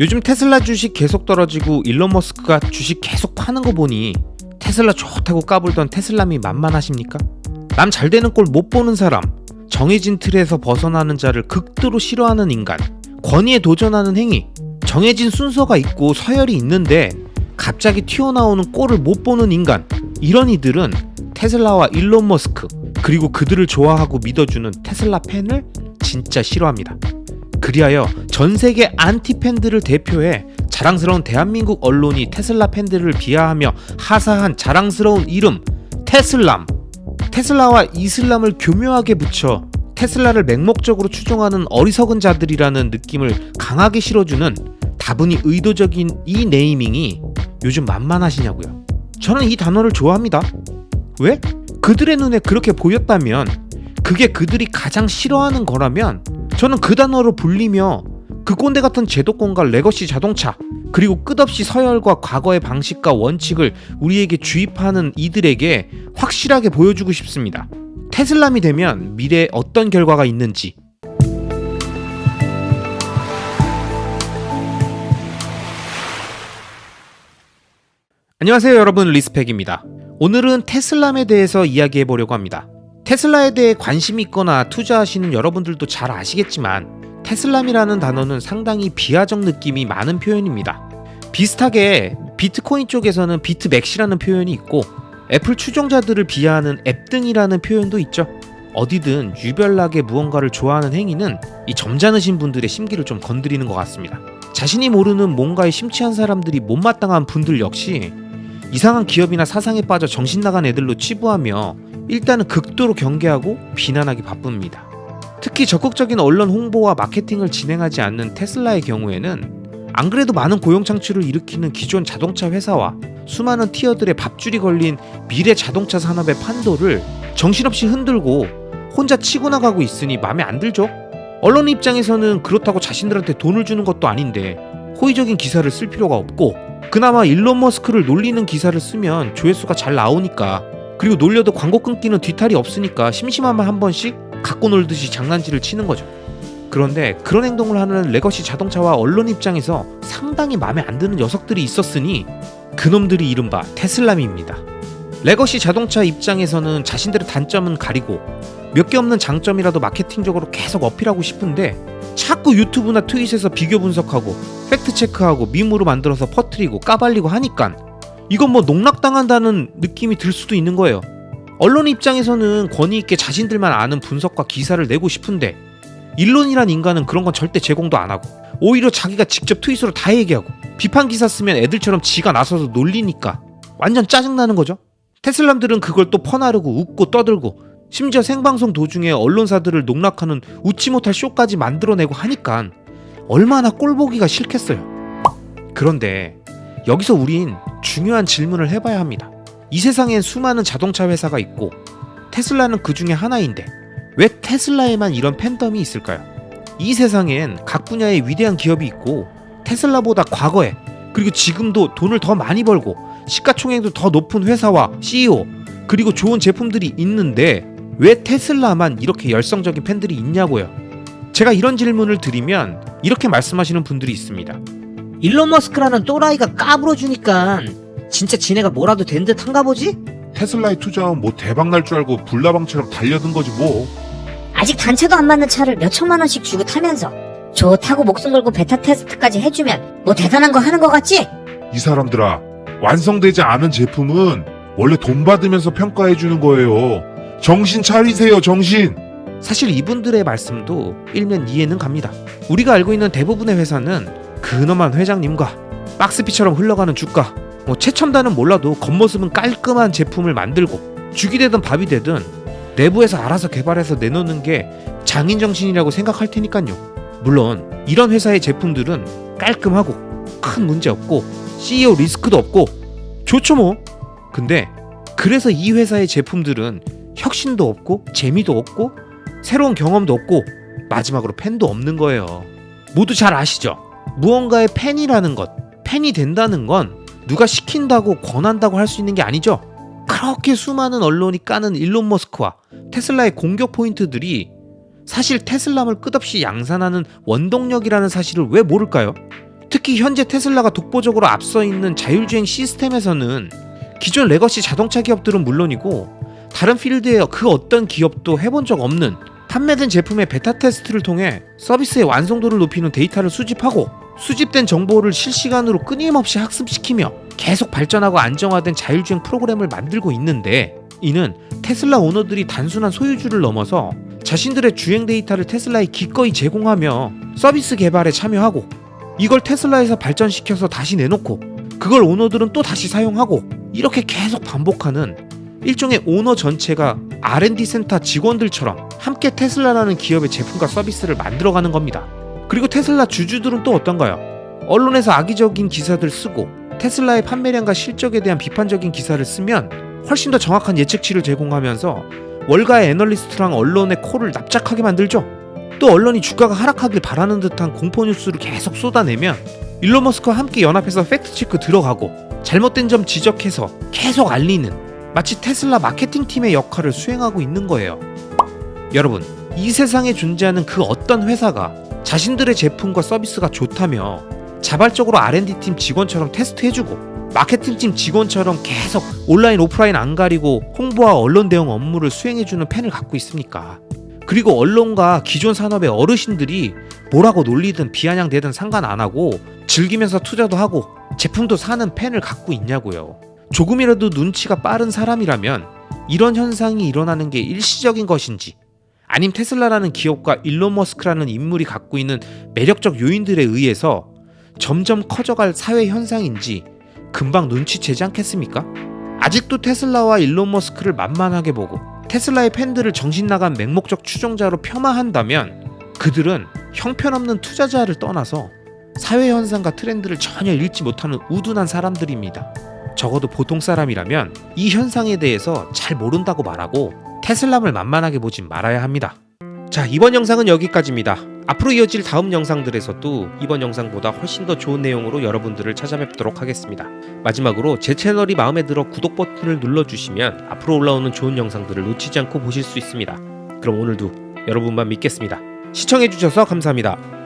요즘 테슬라 주식 계속 떨어지고 일론 머스크가 주식 계속 파는 거 보니 테슬라 좋다고 까불던 테슬람이 만만하십니까? 남 잘 되는 꼴 못 보는 사람, 정해진 틀에서 벗어나는 자를 극도로 싫어하는 인간, 권위에 도전하는 행위, 정해진 순서가 있고 서열이 있는데 갑자기 튀어나오는 꼴을 못 보는 인간, 이런 이들은 테슬라와 일론 머스크, 그리고 그들을 좋아하고 믿어주는 테슬라 팬을 진짜 싫어합니다. 그리하여 전 세계 안티 팬들을 대표해 자랑스러운 대한민국 언론이 테슬라 팬들을 비하하며 하사한 자랑스러운 이름 테슬람. 테슬라와 이슬람을 교묘하게 붙여 테슬라를 맹목적으로 추종하는 어리석은 자들이라는 느낌을 강하게 실어주는 다분히 의도적인 이 네이밍이 요즘 만만하시냐고요. 저는 이 단어를 좋아합니다. 왜? 그들의 눈에 그렇게 보였다면 그게 그들이 가장 싫어하는 거라면 저는 그 단어로 불리며 그 꼰대 같은 제도권과 레거시 자동차 그리고 끝없이 서열과 과거의 방식과 원칙을 우리에게 주입하는 이들에게 확실하게 보여주고 싶습니다. 테슬람이 되면 미래에 어떤 결과가 있는지 안녕하세요 여러분 리스펙입니다. 오늘은 테슬람에 대해서 이야기해 보려고 합니다. 테슬라에 대해 관심 있거나 투자하시는 여러분들도 잘 아시겠지만 테슬람이라는 단어는 상당히 비하적 느낌이 많은 표현입니다. 비슷하게 비트코인 쪽에서는 비트맥시라는 표현이 있고 애플 추종자들을 비하하는 앱등이라는 표현도 있죠. 어디든 유별나게 무언가를 좋아하는 행위는 이 점잖으신 분들의 심기를 좀 건드리는 것 같습니다. 자신이 모르는 뭔가에 심취한 사람들이 못마땅한 분들 역시 이상한 기업이나 사상에 빠져 정신 나간 애들로 치부하며 일단은 극도로 경계하고 비난하기 바쁩니다. 특히 적극적인 언론 홍보와 마케팅을 진행하지 않는 테슬라의 경우에는 안 그래도 많은 고용 창출을 일으키는 기존 자동차 회사와 수많은 티어들의 밥줄이 걸린 미래 자동차 산업의 판도를 정신없이 흔들고 혼자 치고 나가고 있으니 마음에 안 들죠? 언론 입장에서는 그렇다고 자신들한테 돈을 주는 것도 아닌데 호의적인 기사를 쓸 필요가 없고 그나마 일론 머스크를 놀리는 기사를 쓰면 조회수가 잘 나오니까 그리고 놀려도 광고 끊기는 뒤탈이 없으니까 심심하면 한 번씩 갖고 놀듯이 장난질을 치는 거죠. 그런데 그런 행동을 하는 레거시 자동차와 언론 입장에서 상당히 마음에 안 드는 녀석들이 있었으니 그놈들이 이른바 테슬람입니다. 레거시 자동차 입장에서는 자신들의 단점은 가리고 몇 개 없는 장점이라도 마케팅적으로 계속 어필하고 싶은데 자꾸 유튜브나 트윗에서 비교 분석하고 팩트 체크하고 밈으로 만들어서 퍼뜨리고 까발리고 하니깐 이건 뭐 농락당한다는 느낌이 들 수도 있는 거예요. 언론 입장에서는 권위 있게 자신들만 아는 분석과 기사를 내고 싶은데 일론이란 인간은 그런 건 절대 제공도 안 하고 오히려 자기가 직접 트윗으로 다 얘기하고 비판 기사 쓰면 애들처럼 지가 나서서 놀리니까 완전 짜증나는 거죠. 테슬람들은 그걸 또 퍼나르고 웃고 떠들고 심지어 생방송 도중에 언론사들을 농락하는 웃지 못할 쇼까지 만들어내고 하니까 얼마나 꼴보기가 싫겠어요. 그런데 여기서 우린 중요한 질문을 해봐야 합니다. 이 세상엔 수많은 자동차 회사가 있고 테슬라는 그 중에 하나인데 왜 테슬라에만 이런 팬덤이 있을까요? 이 세상엔 각 분야의 위대한 기업이 있고 테슬라보다 과거에 그리고 지금도 돈을 더 많이 벌고 시가총액도 더 높은 회사와 CEO 그리고 좋은 제품들이 있는데 왜 테슬라만 이렇게 열성적인 팬들이 있냐고요? 제가 이런 질문을 드리면 이렇게 말씀하시는 분들이 있습니다. 일론 머스크라는 또라이가 까불어주니까 진짜 지네가 뭐라도 된 듯 한가 보지? 테슬라에 투자하면 뭐 대박 날 줄 알고 불나방처럼 달려든 거지 뭐. 아직 단차도 안 맞는 차를 몇 천만 원씩 주고 타면서 좋다고 목숨 걸고 베타 테스트까지 해주면 뭐 대단한 거 하는 거 같지? 이 사람들아, 완성되지 않은 제품은 원래 돈 받으면서 평가해 주는 거예요. 정신 차리세요, 정신. 사실 이분들의 말씀도 일면 이해는 갑니다. 우리가 알고 있는 대부분의 회사는 근엄한 회장님과 박스피처럼 흘러가는 주가, 뭐 최첨단은 몰라도 겉모습은 깔끔한 제품을 만들고 죽이 되든 밥이 되든 내부에서 알아서 개발해서 내놓는 게 장인 정신이라고 생각할 테니까요. 물론 이런 회사의 제품들은 깔끔하고 큰 문제 없고 CEO 리스크도 없고 좋죠 뭐. 근데 그래서 이 회사의 제품들은 혁신도 없고 재미도 없고 새로운 경험도 없고 마지막으로 팬도 없는 거예요. 모두 잘 아시죠? 무언가의 팬이라는 것, 팬이 된다는 건 누가 시킨다고 권한다고 할 수 있는 게 아니죠. 그렇게 수많은 언론이 까는 일론 머스크와 테슬라의 공격 포인트들이 사실 테슬라를 끝없이 양산하는 원동력이라는 사실을 왜 모를까요? 특히 현재 테슬라가 독보적으로 앞서 있는 자율주행 시스템에서는 기존 레거시 자동차 기업들은 물론이고 다른 필드의 그 어떤 기업도 해본 적 없는 판매된 제품의 베타 테스트를 통해 서비스의 완성도를 높이는 데이터를 수집하고 수집된 정보를 실시간으로 끊임없이 학습시키며 계속 발전하고 안정화된 자율주행 프로그램을 만들고 있는데 이는 테슬라 오너들이 단순한 소유주를 넘어서 자신들의 주행 데이터를 테슬라에 기꺼이 제공하며 서비스 개발에 참여하고 이걸 테슬라에서 발전시켜서 다시 내놓고 그걸 오너들은 또 다시 사용하고 이렇게 계속 반복하는 일종의 오너 전체가 R&D 센터 직원들처럼 함께 테슬라라는 기업의 제품과 서비스를 만들어가는 겁니다. 그리고 테슬라 주주들은 또 어떤가요? 언론에서 악의적인 기사들 쓰고 테슬라의 판매량과 실적에 대한 비판적인 기사를 쓰면 훨씬 더 정확한 예측치를 제공하면서 월가의 애널리스트랑 언론의 코를 납작하게 만들죠. 또 언론이 주가가 하락하길 바라는 듯한 공포 뉴스를 계속 쏟아내면 일론 머스크와 함께 연합해서 팩트체크 들어가고 잘못된 점 지적해서 계속 알리는 마치 테슬라 마케팅 팀의 역할을 수행하고 있는 거예요. 여러분, 이 세상에 존재하는 그 어떤 회사가 자신들의 제품과 서비스가 좋다며 자발적으로 R&D 팀 직원처럼 테스트해주고 마케팅 팀 직원처럼 계속 온라인 오프라인 안 가리고 홍보와 언론 대응 업무를 수행해주는 펜을 갖고 있습니까? 그리고 언론과 기존 산업의 어르신들이 뭐라고 놀리든 비아냥대든 상관 안 하고 즐기면서 투자도 하고 제품도 사는 펜을 갖고 있냐고요. 조금이라도 눈치가 빠른 사람이라면 이런 현상이 일어나는 게 일시적인 것인지 아님 테슬라라는 기업과 일론 머스크라는 인물이 갖고 있는 매력적 요인들에 의해서 점점 커져갈 사회 현상인지 금방 눈치채지 않겠습니까? 아직도 테슬라와 일론 머스크를 만만하게 보고 테슬라의 팬들을 정신 나간 맹목적 추종자로 폄하한다면 그들은 형편없는 투자자를 떠나서 사회 현상과 트렌드를 전혀 읽지 못하는 우둔한 사람들입니다. 적어도 보통 사람이라면 이 현상에 대해서 잘 모른다고 말하고 테슬라를 만만하게 보진 말아야 합니다. 자, 이번 영상은 여기까지입니다. 앞으로 이어질 다음 영상들에서도 이번 영상보다 훨씬 더 좋은 내용으로 여러분들을 찾아뵙도록 하겠습니다. 마지막으로 제 채널이 마음에 들어 구독 버튼을 눌러주시면 앞으로 올라오는 좋은 영상들을 놓치지 않고 보실 수 있습니다. 그럼 오늘도 여러분만 믿겠습니다. 시청해주셔서 감사합니다.